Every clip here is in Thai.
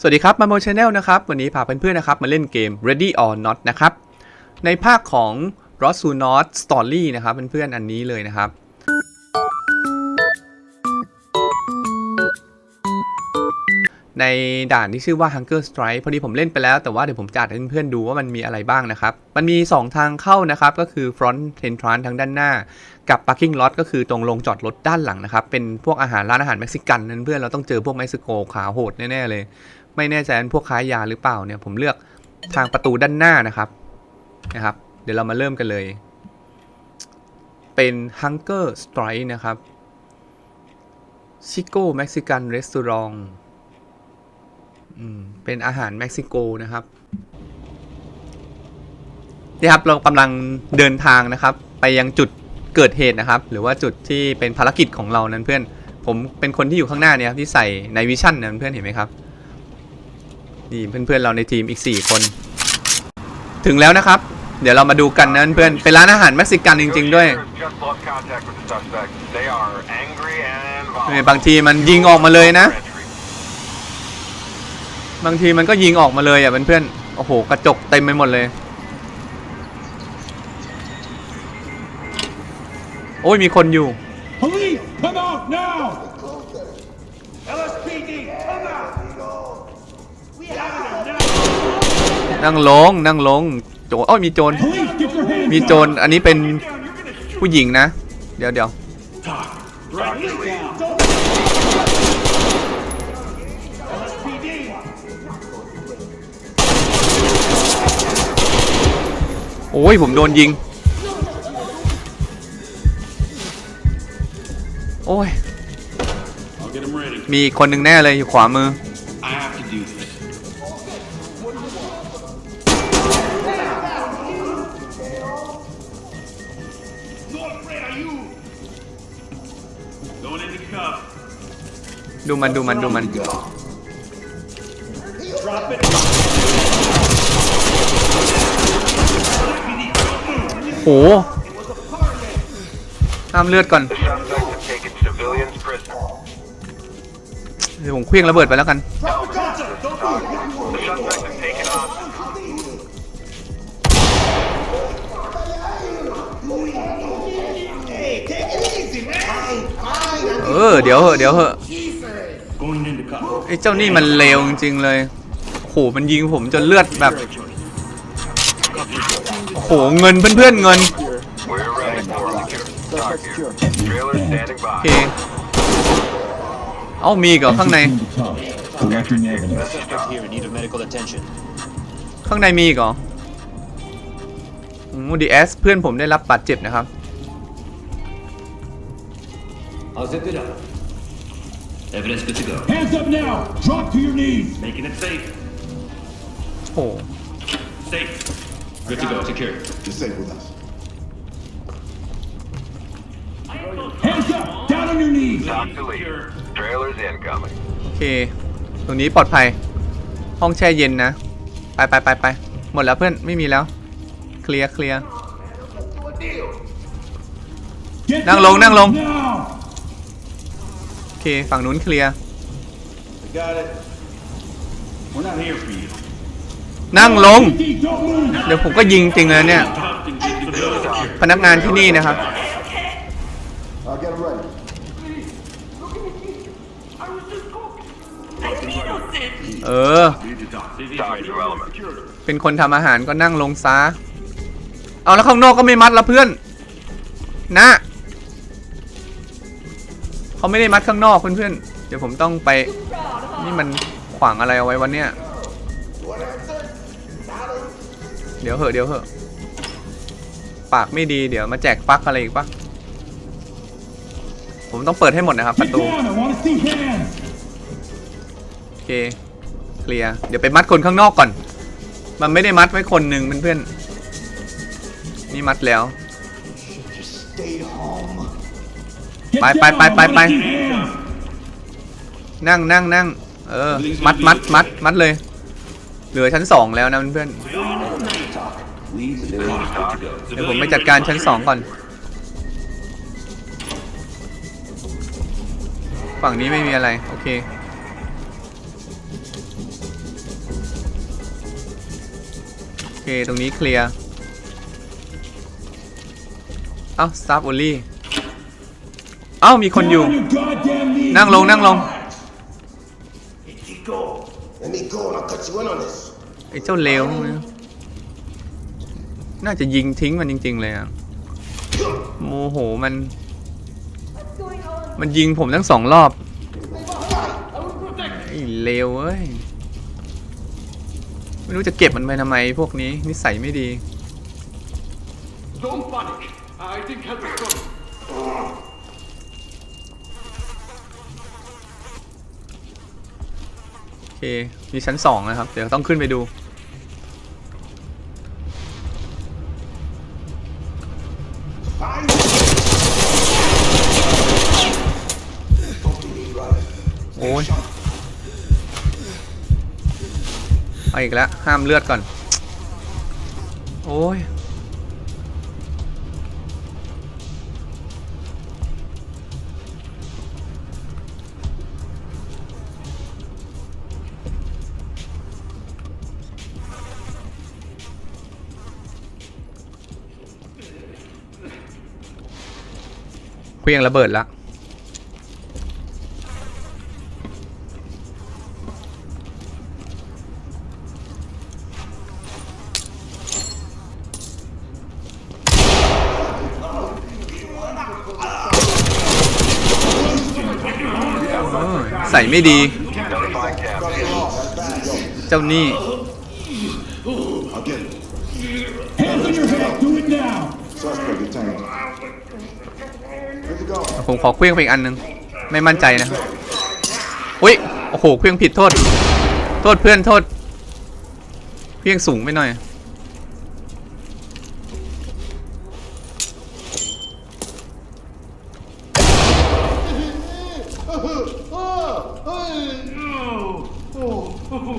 สวัสดีครับมาโมชาแนลนะครับ วันนี้พาเพื่อนๆนะครับ มาเล่นเกม Ready or Not นะครับ ในภาคของ r o s u n o t Story นะครับเพื่อนๆอันนี้เลยนะครับ ในด่านที่ชื่อว่า Hunger Strike พอดีผมเล่นไปแล้วแต่ว่าเดี๋ยวผมจะอัดให้เพื่อนๆดูว่ามันมีอะไรบ้างนะครับ มันมี 2 ทางเข้านะครับ ก็คือ Front Entrance ทางด้านหน้า กับ Parking Lot ก็คือตรงลงจอดรถด้านหลังนะครับ เป็นพวกอาหารร้านอาหารเม็กซิกันนั่นเพื่อนเราต้องเจอพวกเม็กซิโกขาโหดแน่ๆเลย ไม่แน่ใจว่าพวกค้ายาหรือเปล่าเนี่ยผมเลือกทางประตูด้านหน้านะครับนะครับ เดี๋ยวเรามาเริ่มกันเลย เป็น Hunger Strike นะครับ Chico Mexican Restaurant เป็นอาหารเม็กซิโกนะครับนี่ครับเรากำลังเดินทางนะครับ ไปยังจุดเกิดเหตุนะครับ หรือว่าจุดที่เป็นภารกิจของเรานั้นเพื่อน ผมเป็นคนที่อยู่ข้างหน้าเนี่ยครับที่ใส่ในวิชั่นนั้นเพื่อนเห็นไหมครับนี่เพื่อนๆเราในทีมอีก 4 คน ถึงแล้วนะครับ เดี๋ยวเรามาดูกันนะเพื่อนเป็นร้านอาหารเม็กซิกันจริง ๆ ด้วย Just lost contact with the suspect. They are angry and นี่ involved. บางทีมันยิงออกมาเลยนะ บางทีมันก็ยิงออกมาเลยอะเพื่อนๆโอ้โห กระจกเต็มไปหมดเลย โอ้ยมีคนอยู่ Police, come out now! LSPD, come out! นั่งลงนั่งลงโจรโอ้ยมีโจร Police, get your hands มีโจร อันนี้เป็นผู้หญิงนะ เดี๋ยวเดี๋ยว Talk. Right down. โอ้ยผมโดนยิง โอ้ย มีคนหนึ่งแน่เลยอยู่ขวามือ ดูมันดูมันดูมัน โหห้ามเลือดก่อนเดี๋ยวผมเคลี้ยงระเบิดไปแล้วกัน เออ เดี๋ยวเหอะ เดี๋ยวเหอะ ไอ้เจ้านี่มันเลวจริงๆเลยโอ้โหมันยิงผมจนเลือดแบบ โอ้โหเงินเพื่อนๆเงิน We're ready for secure. Talk here. Trailer standing โอเค by. เอ้ามีอีกเหรอข้างใน Collecting evidence. This is Tom. here in need of medical attention. ข้างในมีอีกเหรอมูดีเอสเพื่อนผมได้รับบาดเจ็บนะครับ I'll zip it up. Evidence good to go. Hands up now. Drop to your knees. Making it safe. โอ้โห Safe. Good to go. Secure. You're safe with us. Hands up. Down on your knees. Talk to lead. Trailers incoming. โอเค ตรงนี้ปลอดภัย ห้องแช่เย็นนะ ไปไปไปไปหมดแล้วเพื่อน ไม่มีแล้ว เคลียร์เคลียร์ Get Nang down lông, nang lông. Now. โอเค ฝั่งนู้นเคลียร์ Got it. We're not here for you. นั่งลง เดี๋ยวผมก็ยิงจริงเลยเนี่ย พนักงานที่นี่นะครับ เออ เป็นคนทำอาหารก็นั่งลงซะเอาแล้วข้างนอกก็ไม่มัดละเพื่อน นะเขาไม่ได้มัดข้างนอกเพื่อนๆเดี๋ยวผมต้องไป นี่มันขวางอะไรเอาไว้วันเนี้ย เดี๋ยวเหอะเดี๋ยวเหอะปากไม่ดีเดี๋ยวมาแจกปลั๊กอะไรอีกปะผมต้องเปิดให้หมดนะครับประตูโอเคเคลียร์เดี๋ยวไปมัดคนข้างนอกก่อน มันไม่ได้มัดไว้คนหนึ่งเพื่อนๆนี่มัดแล้ว Get Bye, down. bye, bye, I bye, wanna bye. see hands. นั่งนั่งนั่งเออ มัดมัดมัดมัดเลย เหลือชั้นสองแล้วนะเพื่อนๆ เดี๋ยวผมไปจัดการชั้นสองก่อน ฝั่งนี้ไม่มีอะไร โอเค โอเค ตรงนี้เคลียร์ เอ้าสตาฟโอลี่ เอ้ามีคนอยู่ นั่งลงนั่งลง Let me go and I'll cut you in on this. ไอ้เจ้าเลวพวกนี้ น่าจะยิงทิ้งมันจริง ๆ เลยอะโมโหมัน มันยิงผมทั้งสองรอบไอ้เลวเอ้ย ไม่รู้จะเก็บมันไปทำไมพวกนี้ นิสัยไม่ดี Don't panic. I think help is coming. โอเค มีชั้นสองนะครับ เดี๋ยวต้องขึ้นไปดู อีกแล้ว ห้ามเลือดก่อน โอ้ย เครื่องระเบิดละ ไม่ดี เจ้านี่ ผมขอเครื่องไปอีกอันหนึง ไม่มั่นใจนะอุ้ย โอ้โหเครื่องผิดโทษ โทษเพื่อนโทษเครื่องสูงไปหน่อย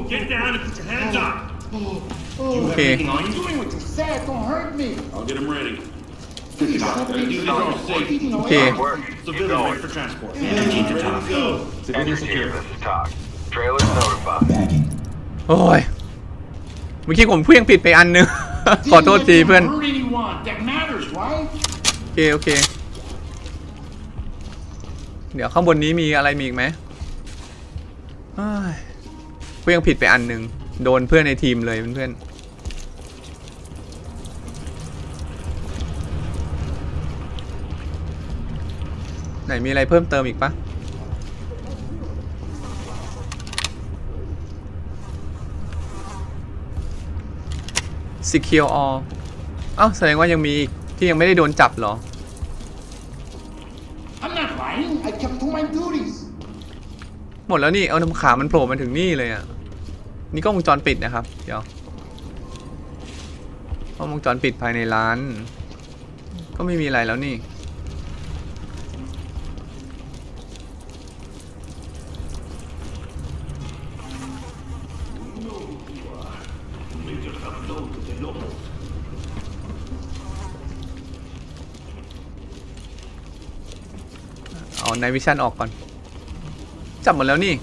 Get down and put your hands up. โอเค on you. Doing what you said. Don't hurt me. I'll get him ready. These are all safe. โอเค Work. Keep Civilian going. ready for transport. Energy to talk. Go. Enter here. This is talk. Trailers notified. Bagging. โอ้ย เมื่อกี้ผมเครื่องผิดไปอันหนึง ขอโทษทีเพื่อน Hurt anyone. That matters, right? โอเค โอเค เดี๋ยวข้างบนนี้มีอะไรมีอีกไหมเอ้ยเครื่องผิดไปอันหนึ่ง โดนเพื่อนในทีมเลยเพื่อนๆไหนมีอะไรเพิ่มเติมอีกปะ secure all เอ้าแสดงว่ายังมีอีกที่ยังไม่ได้โดนจับเหรอ I'm not lying. I kept to my duties. หมดแล้วนี่ เอาน้ำขามันโผล่มาถึงนี่เลยอะ นี่กล้องวงจรปิดนะครับ เดี๋ยวกล้องวงจรปิดภายในร้าน ก็ไม่มีอะไรแล้วนี่ เอาในวิชั่นออกก่อน จับหมดแล้วนี่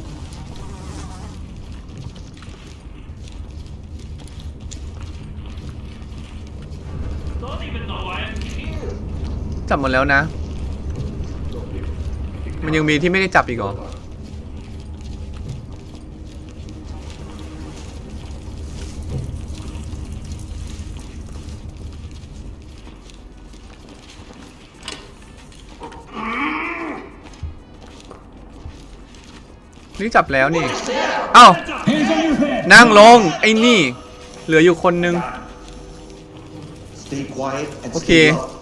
จับหมดแล้วนะ มันยังมีที่ไม่ได้จับอีกเหรอ นี่จับแล้วนี่ เอ้า Hands on your head. นั่งลง ไอ้นี่ เหลืออยู่คนนึง Stay quiet and Okay. stay low.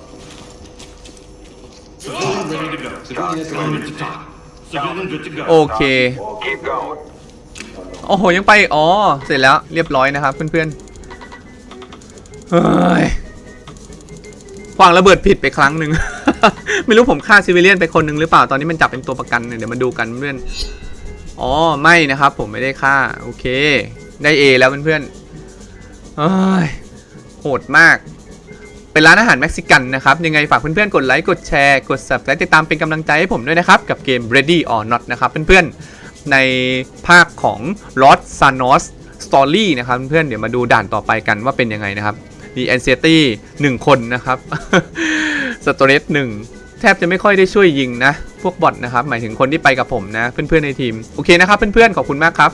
Civilian ready to go. Civilian is Civilian to talk. Civilian good to go. โอเค Keep going. โอ้โห ยังไปอ๋อ เสร็จแล้วเรียบร้อยนะครับเพื่อนๆเฮ้ยควางระเบิดผิดไปครั้งหนึ่ง ไม่รู้ผมฆ่าซิวิเลียนไปคนหนึ่งหรือเปล่าตอนนี้มันจับเป็นตัวประกันเนี่ยเดี๋ยวมาดูกันเพื่อนอ๋อไม่นะครับ ผมไม่ได้ฆ่าโอเค ได้ A แล้วเพื่อนๆเฮ้ยโหดมาก เป็นร้านอาหารเม็กซิกันนะครับ ยังไงฝากเพื่อนๆ กดไลค์ กดแชร์ กด subscribe ติดตามเป็นกำลังใจให้ผมด้วยนะครับ กับเกม Ready or Not นะครับเพื่อนๆ ในภาคของ Lost Sanos Story นะครับเพื่อนๆ เดี๋ยวมาดูด่านต่อไปกันว่าเป็นยังไงนะครับมี a n x i e t y 1คนนะครับ s t r e s s 1แทบจะไม่ค่อยได้ช่วยยิงนะ พวกบอทนะครับ หมายถึงคนที่ไปกับผมนะ เพื่อนๆในทีม โอเคนะครับเพื่อนๆ ขอบคุณมากครับ